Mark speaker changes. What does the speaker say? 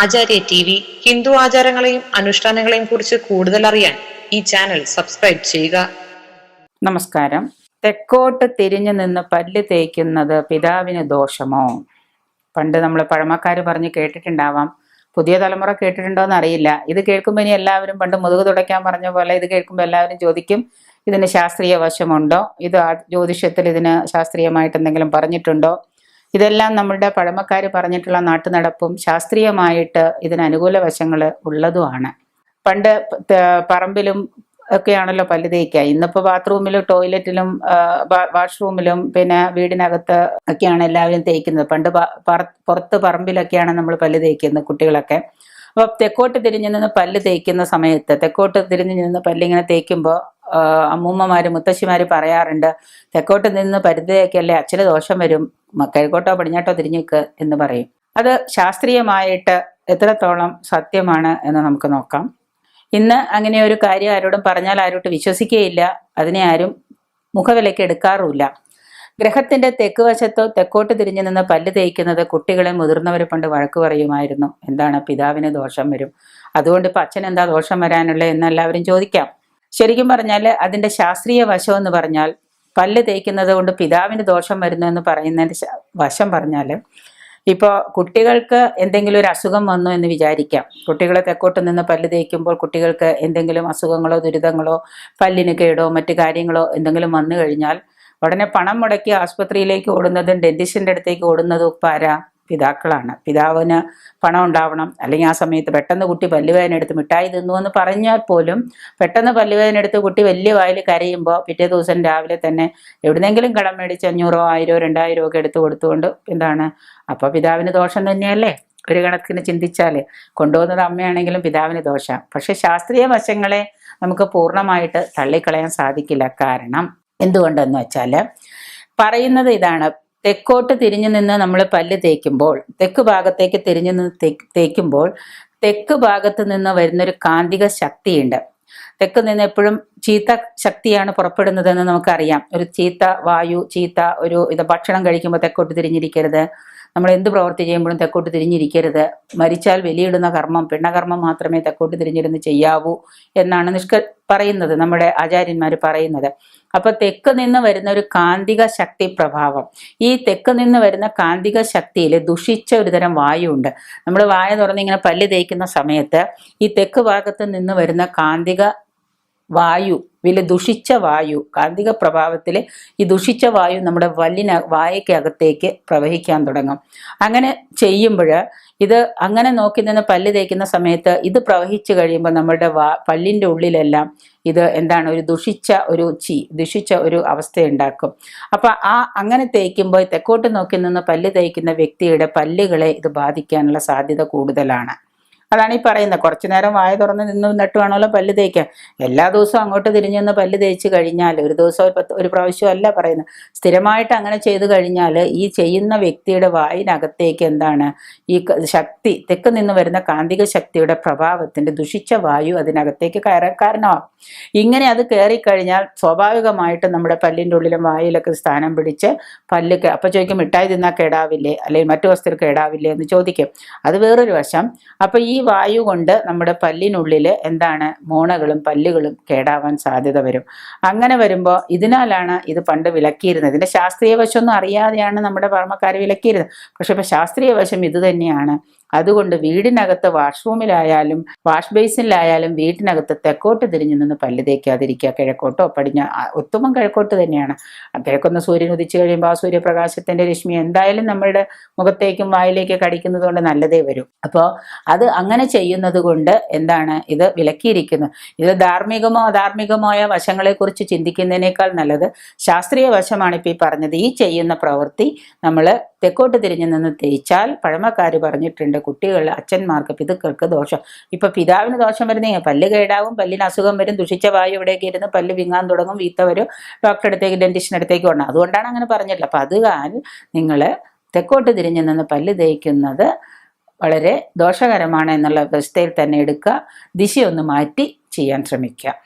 Speaker 1: ആചാര്യ T V Hindu ആചാരങ്ങളെയും അനുഷ്ഠാനങ്ങളെയും കുറിച്ച് കൂടുതൽ അറിയാൻ ഈ ചാനൽ സബ്സ്ക്രൈബ് ചെയ്യുക.
Speaker 2: നമസ്കാരം. തെക്കോട്ട് തിരിഞ്ഞു നിന്ന് പല്ല് തേക്കുന്നത് പിതാവിന് ദോഷമോ? പണ്ട് നമ്മൾ പഴമക്കാർ പറഞ്ഞ് കേട്ടിട്ടുണ്ടാവാം. പുതിയ തലമുറ കേട്ടിട്ടുണ്ടോ എന്ന് അറിയില്ല. ഇത് കേൾക്കുമ്പോൾ ഇനി എല്ലാവരും പണ്ട് മുതുക് തുടയ്ക്കാൻ പറഞ്ഞ പോലെ ഇത് കേൾക്കുമ്പോൾ എല്ലാവരും ചോദിക്കും ഇതിന് ശാസ്ത്രീയ വശമുണ്ടോ? ഇത് ജ്യോതിഷത്തിൽ ഇതിന് ശാസ്ത്രീയമായിട്ട് എന്തെങ്കിലും പറഞ്ഞിട്ടുണ്ടോ? ഇതെല്ലാം നമ്മളുടെ പഴമക്കാർ പറഞ്ഞിട്ടുള്ള നാട്ടുനടപ്പും ശാസ്ത്രീയമായിട്ട് ഇതിന് അനുകൂല വശങ്ങൾ ഉള്ളതുമാണ്. പണ്ട് പറമ്പിലും ഒക്കെയാണല്ലോ പല്ല് തേക്കുക ഇന്നിപ്പോൾ ബാത്റൂമിലും ടോയ്ലറ്റിലും വാഷ്റൂമിലും പിന്നെ വീടിനകത്ത് ഒക്കെയാണ് എല്ലാവരും തേക്കുന്നത്. പണ്ട് പുറത്ത് പറമ്പിലൊക്കെയാണ് നമ്മൾ പല്ല് തേക്കുന്നത് കുട്ടികളൊക്കെ. അപ്പോൾ തെക്കോട്ട് തിരിഞ്ഞു നിന്ന് പല്ല് തേക്കുന്ന സമയത്ത് തെക്കോട്ട് തിരിഞ്ഞു നിന്ന് പല്ലിങ്ങനെ തേക്കുമ്പോൾ അമ്മൂമ്മമാര് മുത്തശ്ശിമാര് പറയാറുണ്ട് തെക്കോട്ട് നിന്ന് പരിധിയൊക്കെയല്ലേ അച്ഛന് ദോഷം വരും കിഴക്കോട്ടോ പടിഞ്ഞാട്ടോ തിരിഞ്ഞേക്ക് എന്ന് പറയും. അത് ശാസ്ത്രീയമായിട്ട് എത്രത്തോളം സത്യമാണ് എന്ന് നമുക്ക് നോക്കാം. ഇന്ന് അങ്ങനെ ഒരു കാര്യം ആരോടും പറഞ്ഞാൽ ആരോട്ട് വിശ്വസിക്കുകയില്ല അതിനെ ആരും മുഖവിലയ്ക്ക് എടുക്കാറുമില്ല. ഗ്രഹത്തിന്റെ തെക്ക് വശത്തോ തെക്കോട്ട് തിരിഞ്ഞു നിന്ന് പല്ല് തേക്കുന്നത് കുട്ടികളെ മുതിർന്നവരെ പണ്ട് വഴക്ക് പറയുമായിരുന്നു. എന്താണ് പിതാവിന് ദോഷം വരും? അതുകൊണ്ട് ഇപ്പൊ അച്ഛൻ എന്താ ദോഷം വരാനുള്ളത് എന്ന് എല്ലാവരും ചോദിക്കാം. ശരിക്കും പറഞ്ഞാൽ അതിന്റെ ശാസ്ത്രീയ വശം എന്ന് പറഞ്ഞാൽ പല്ല് തേക്കുന്നത് കൊണ്ട് പിതാവിന് ദോഷം വരുന്നു എന്ന് പറയുന്നതിന്റെ വശം പറഞ്ഞാൽ ഇപ്പോൾ കുട്ടികൾക്ക് എന്തെങ്കിലും ഒരു അസുഖം വന്നു എന്ന് വിചാരിക്കാം. കുട്ടികളെ തെക്കോട്ട് നിന്ന് പല്ല് തേക്കുമ്പോൾ കുട്ടികൾക്ക് എന്തെങ്കിലും അസുഖങ്ങളോ ദുരിതങ്ങളോ പല്ലിന് കേടോ മറ്റു കാര്യങ്ങളോ എന്തെങ്കിലും വന്നു കഴിഞ്ഞാൽ ഉടനെ പണം മുടക്കി ആസ്പത്രിയിലേക്ക് ഓടുന്നതും ഡെന്റിസ്റ്റിന്റെ അടുത്തേക്ക് ഓടുന്നതും ഇപ്പം പിതാക്കളാണ്. പിതാവിന് പണം ഉണ്ടാവണം. അല്ലെങ്കിൽ ആ സമയത്ത് പെട്ടെന്ന് കുട്ടി പല്ലുവേദന എടുത്ത് മിഠായി തിന്നു എന്ന് പറഞ്ഞാൽ പോലും പെട്ടെന്ന് പല്ലുവേദന എടുത്ത് കുട്ടി വലിയ വായിൽ കരയുമ്പോൾ പിറ്റേ ദിവസം രാവിലെ തന്നെ എവിടുന്നെങ്കിലും കടം മേടിച്ച് അഞ്ഞൂറോ ആയിരോ രണ്ടായിരോ ഒക്കെ എടുത്ത് കൊടുത്തുകൊണ്ട് എന്താണ്? അപ്പോൾ പിതാവിന് ദോഷം തന്നെയല്ലേ? ഒരു കണക്കിന് ചിന്തിച്ചാൽ കൊണ്ടുപോകുന്നത് അമ്മയാണെങ്കിലും പിതാവിന് ദോഷം. പക്ഷെ ശാസ്ത്രീയ വശങ്ങളെ നമുക്ക് പൂർണമായിട്ട് തള്ളിക്കളയാൻ സാധിക്കില്ല. കാരണം എന്തുകൊണ്ടെന്ന് വെച്ചാൽ പറയുന്നത് ഇതാണ്. തെക്കോട്ട് തിരിഞ്ഞു നിന്ന് നമ്മൾ പല്ല് തേക്കുമ്പോൾ തെക്ക് ഭാഗത്തേക്ക് തിരിഞ്ഞു നിന്ന് തേക്കുമ്പോൾ തെക്ക് ഭാഗത്ത് നിന്ന് വരുന്നൊരു കാന്തിക ശക്തിയുണ്ട്. തെക്ക് നിന്ന് എപ്പോഴും ചീത്ത ശക്തിയാണ് പുറപ്പെടുന്നതെന്ന് നമുക്കറിയാം. ഒരു ചീത്ത വായു ചീത്ത ഒരു ഇത് ഭക്ഷണം കഴിക്കുമ്പോൾ തെക്കോട്ട് തിരിഞ്ഞിരിക്കരുത്. നമ്മൾ എന്ത് പ്രവൃത്തി ചെയ്യുമ്പോഴും തെക്കോട്ട് തിരിഞ്ഞിരിക്കരുത്. മരിച്ചാൽ വെലിയിടുന്ന കർമ്മം പിണ്ണകർമ്മം മാത്രമേ തെക്കോട്ട് തിരിഞ്ഞിരുന്ന് ചെയ്യാവൂ എന്നാണ് നിഷ്ക പറയുന്നത് നമ്മുടെ ആചാര്യന്മാർ പറയുന്നത്. അപ്പൊ തെക്ക് നിന്ന് വരുന്ന ഒരു കാന്തിക ശക്തി പ്രഭാവം. ഈ തെക്ക് നിന്ന് വരുന്ന കാന്തിക ശക്തിയിൽ ദുഷിച്ച ഒരു തരം വായുണ്ട്. നമ്മൾ വായ തുറന്ന് ഇങ്ങനെ പല്ല് തേക്കുന്ന സമയത്ത് ഈ തെക്ക് ഭാഗത്ത് നിന്ന് വരുന്ന കാന്തിക വായു വലിയ ദുഷിച്ച വായു. കാന്തിക പ്രഭാവത്തിൽ ഈ ദുഷിച്ച വായു നമ്മുടെ വല്ലിന വായക്കകത്തേക്ക് പ്രവഹിക്കാൻ തുടങ്ങും. അങ്ങനെ ചെയ്യുമ്പോൾ ഇത് അങ്ങനെ നോക്കി നിന്ന് പല്ല് തേക്കുന്ന സമയത്ത് ഇത് പ്രവഹിച്ചു കഴിയുമ്പോൾ നമ്മുടെ വാ പല്ലിന്റെ ഉള്ളിലെല്ലാം ഇത് എന്താണ് ഒരു ദുഷിച്ച ഒരു ചി ദുഷിച്ച ഒരു അവസ്ഥ ഉണ്ടാക്കും അപ്പം ആ അങ്ങനെ തേക്കുമ്പോൾ തെക്കോട്ട് നോക്കി നിന്ന് പല്ല് തേക്കുന്ന വ്യക്തിയുടെ പല്ലുകളെ ഇത് ബാധിക്കാനുള്ള സാധ്യത കൂടുതലാണ്. അതാണ് ഈ പറയുന്നത്. കുറച്ചു നേരം വായ തുറന്ന് നിന്ന് നട്ട് വേണമല്ലോ പല്ല് തേക്കാൻ. എല്ലാ ദിവസവും അങ്ങോട്ട് തിരിഞ്ഞു നിന്ന് പല്ല് തേച്ച് കഴിഞ്ഞാൽ ഒരു ദിവസം ഒരു പത്ത് ഒരു പ്രാവശ്യം അല്ല പറയുന്നത്. സ്ഥിരമായിട്ട് അങ്ങനെ ചെയ്ത് കഴിഞ്ഞാൽ ഈ ചെയ്യുന്ന വ്യക്തിയുടെ വായിനകത്തേക്ക് എന്താണ്? ഈ ശക്തി തെക്ക് നിന്ന് വരുന്ന കാന്തിക ശക്തിയുടെ പ്രഭാവത്തിന്റെ ദുഷിച്ച വായു അതിനകത്തേക്ക് കയറാൻ കാരണമാകും ഇങ്ങനെ അത് കയറിക്കഴിഞ്ഞാൽ സ്വാഭാവികമായിട്ടും നമ്മുടെ പല്ലിന്റെ ഉള്ളിലും വായിലൊക്കെ സ്ഥാനം പിടിച്ച് പല്ല് അപ്പോൾ അപ്പൊ ചോദിക്കും മിഠായി തിന്നാൽ കേടാവില്ലേ? അല്ലെങ്കിൽ മറ്റു വസ്തുക്കൾ കേടാവില്ലേ എന്ന് ചോദിക്കും. അത് വേറൊരു വശം. അപ്പം ഈ വായു കൊണ്ട് നമ്മുടെ പല്ലിനുള്ളിൽ എന്താണ് മോണകളും പല്ലുകളും കേടാവാൻ സാധ്യത വരും. അങ്ങനെ വരുമ്പോൾ ഇതിനാലാണ് ഇത് പണ്ട് വിലക്കിയിരുന്നത്. ഇതിന്റെ ശാസ്ത്രീയ വശമൊന്നും അറിയാതെയാണ് നമ്മുടെ പർമ്മക്കാർ വിലക്കിയിരുന്നത്. പക്ഷെ ഇപ്പോൾ ശാസ്ത്രീയ വശം ഇത് തന്നെയാണ്. അതുകൊണ്ട് വീടിനകത്ത് വാഷ്റൂമിലായാലും വാഷ് ബേസിനിലായാലും വീട്ടിനകത്ത് തെക്കോട്ട് തിരിഞ്ഞു നിന്ന് പല്ല് തേക്കാതിരിക്കുക. കിഴക്കോട്ടോ പടിഞ്ഞ ഒത്തുമം കിഴക്കോട്ട് തന്നെയാണ്. കിഴക്കൊന്ന് സൂര്യൻ ഉദിച്ചു കഴിയുമ്പോൾ ആ സൂര്യപ്രകാശത്തിന്റെ രശ്മി എന്തായാലും നമ്മളുടെ മുഖത്തേക്കും വായിലേക്കും കടിക്കുന്നത് കൊണ്ട് നല്ലതേ വരും. അപ്പോൾ അത് അങ്ങനെ ചെയ്യുന്നത് കൊണ്ട് എന്താണ് ഇത് വിലക്കിയിരിക്കുന്നു. ഇത് ധാർമ്മികമോ അധാർമികമായ വശങ്ങളെക്കുറിച്ച് ചിന്തിക്കുന്നതിനേക്കാൾ നല്ലത് ശാസ്ത്രീയ വശമാണ് ഇപ്പോൾ ഈ പറഞ്ഞത്. ഈ ചെയ്യുന്ന പ്രവൃത്തി നമ്മൾ തെക്കോട്ട് തിരിഞ്ഞു നിന്ന് തേച്ചാൽ പഴമക്കാർ പറഞ്ഞിട്ടുണ്ട് കുട്ടികൾ അച്ഛന്മാർക്ക് പിതുക്കൾക്ക് ദോഷം. ഇപ്പൊ പിതാവിന് ദോഷം വരുന്ന പല്ല് കേടാവും പല്ലിന് അസുഖം വരും ദുഷിച്ച വായു ഇവിടേക്ക് ഇരുന്ന് പല്ല് വിങ്ങാൻ തുടങ്ങും വീത്ത വരും ഡോക്ടറെ അടുത്തേക്ക് ഡെന്റിസ്റ്റിന്റെ അടുത്തേക്ക് വരണം അതുകൊണ്ടാണ് അങ്ങനെ പറഞ്ഞിട്ടുള്ളത്. അപ്പൊ അത് കാരണം നിങ്ങൾ തെക്കോട്ട് തിരിഞ്ഞു നിന്ന് പല്ല് തേക്കുന്നത് വളരെ ദോഷകരമാണ് എന്നുള്ള അവസ്ഥയിൽ തന്നെ എടുക്കുക. ദിശയൊന്ന് മാറ്റി ചെയ്യാൻ ശ്രമിക്കുക.